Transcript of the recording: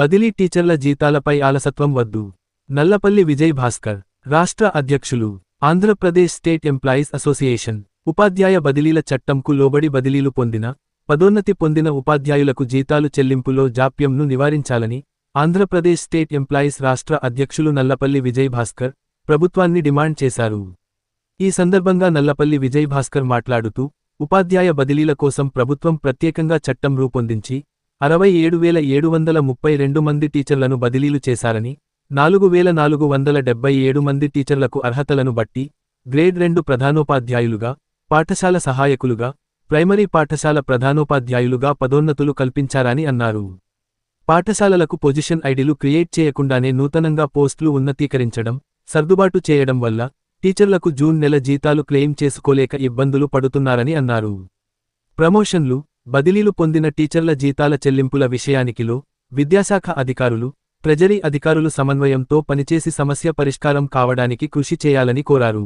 బదిలీ టీచర్ల జీతాలపై ఆలసత్వం వద్దు. నల్లపల్లి విజయ్ భాస్కర్ రాష్ట్ర అధ్యక్షులు ఆంధ్రప్రదేశ్ స్టేట్ ఎంప్లాయీస్ అసోసియేషన్ ఉపాధ్యాయ బదిలీల చట్టంకు లోబడి బదిలీలు పొందిన పదోన్నతి పొందిన ఉపాధ్యాయులకు జీతాలు చెల్లింపులో జాప్యంను నివారించాలని ఆంధ్రప్రదేశ్ స్టేట్ ఎంప్లాయీస్ రాష్ట్ర అధ్యక్షులు నల్లపల్లి విజయ్ భాస్కర్ ప్రభుత్వాన్ని డిమాండ్ చేశారు. ఈ సందర్భంగా నల్లపల్లి విజయ్ భాస్కర్ మాట్లాడుతూ ఉపాధ్యాయ బదిలీల కోసం ప్రభుత్వం ప్రత్యేకంగా చట్టం రూపొందించి అరవై ఏడు వేల ఏడు వందల ముప్పై రెండు మంది టీచర్లను బదిలీలు చేశారని నాలుగు వేల నాలుగు వందల డెబ్బై ఏడు మంది టీచర్లకు అర్హతలను బట్టి గ్రేడ్ రెండు ప్రధానోపాధ్యాయులుగా పాఠశాల సహాయకులుగా ప్రైమరీ పాఠశాల ప్రధానోపాధ్యాయులుగా పదోన్నతులు కల్పించారని అన్నారు. పాఠశాలలకు పొజిషన్ ఐడీలు క్రియేట్ చేయకుండానే నూతనంగా పోస్టులు ఉన్నతీకరించడం సర్దుబాటు చేయడం వల్ల టీచర్లకు జూన్ నెల జీతాలు క్లెయిమ్ చేసుకోలేక ఇబ్బందులు పడుతున్నారని అన్నారు. ప్రమోషన్లు బదిలీలు పొందిన టీచర్ల జీతాల చెల్లింపుల విషయానికిలో విద్యాశాఖ అధికారులు ట్రెజరీ అధికారులు సమన్వయంతో పనిచేసి సమస్య పరిష్కారం కావడానికి కృషి చేయాలని కోరారు.